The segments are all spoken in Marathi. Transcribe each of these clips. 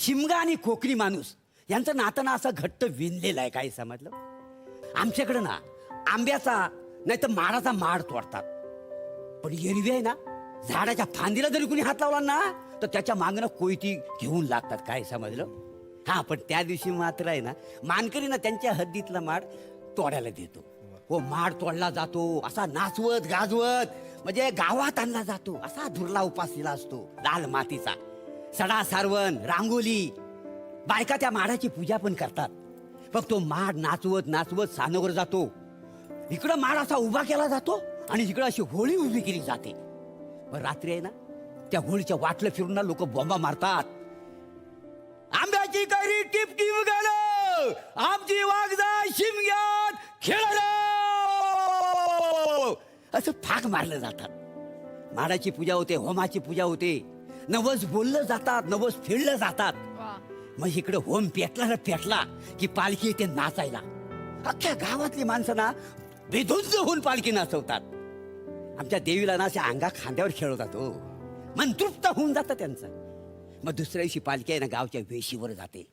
शिमगा आणि कोकणी माणूस यांचं नातं ना असं घट्ट विणलेलं आहे काही समजलं? आमच्याकडं ना आंब्याचा नाही तर माडाचा माड तोडतात. पण एरवी आहे ना झाडाच्या फांदीला जरी कुणी हात लावला ना तर त्याच्या मागणं कोयती घेऊन लागतात काय समजलं? हा पण त्या दिवशी मात्र आहे ना मानकरी ना त्यांच्या हद्दीतला माड तोडायला देतो. हो माड तोडला जातो असा नाचवत गाजवत म्हणजे गावात आणला जातो असा धुरला उपासलेला असतो लाल मातीचा. सडा सारवण रांगोली. बायका त्या माडाची पूजा पण करतात. मग तो माड नाचवत नाचवत सानवर जातो. इकडं माड असा उभा केला जातो आणि इकडं अशी होळी उभी केली जाते. पण रात्री आहे ना त्या होळीच्या वाटलं फिरून ना लोक बॉम्बा मारतात. आंब्याची कैरी टिप टिप गेलो. आमची वागदा शिमग्यात खेळलो असं फाक मारलं जातात. माडाची पूजा होते होमाची पूजा होते. नवस बोललं जातात नवस फेडलं जातात. मग इकडे होम पेटला ना पेटला की पालखी येते नाचायला. अख्ख्या गावातली माणसं ना बेधुंज होऊन पालखी नाचवतात. आमच्या देवीला ना अशा अंगा खांद्यावर खेळवतात हो. मन तृप्त होऊन जातं त्यांचं. मग दुसऱ्या दिवशी पालखी आहे ना गावच्या वेशीवर जाते.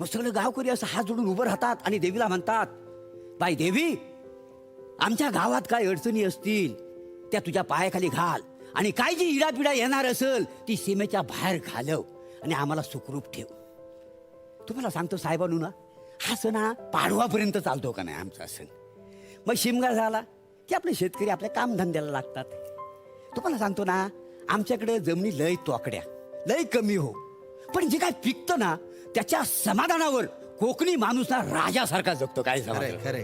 मग सगळं गावकरी असं हात जोडून उभं राहतात आणि देवीला म्हणतात बाई देवी आमच्या गावात काय अडचणी असतील त्या तुझ्या पायाखाली घाल. आणि काय जी इडापिडा येणार असेल ती सीमेच्या बाहेर घालव आणि आम्हाला सुखरूप ठेव. तुम्हाला सांगतो साहेबांनो ना हा सण हा पाडवापर्यंत चालतो का नाही आमचा सण? मग शिमगा झाला की आपले शेतकरी आपल्या कामधंद्याला लागतात. तुम्हाला सांगतो ना आमच्याकडे जमिनी लय तोकड्या लय कमी हो. पण जे काय पिकतं ना त्याच्या समाधानावर कोकणी माणूस ना राजासारखा जगतो काय खरंय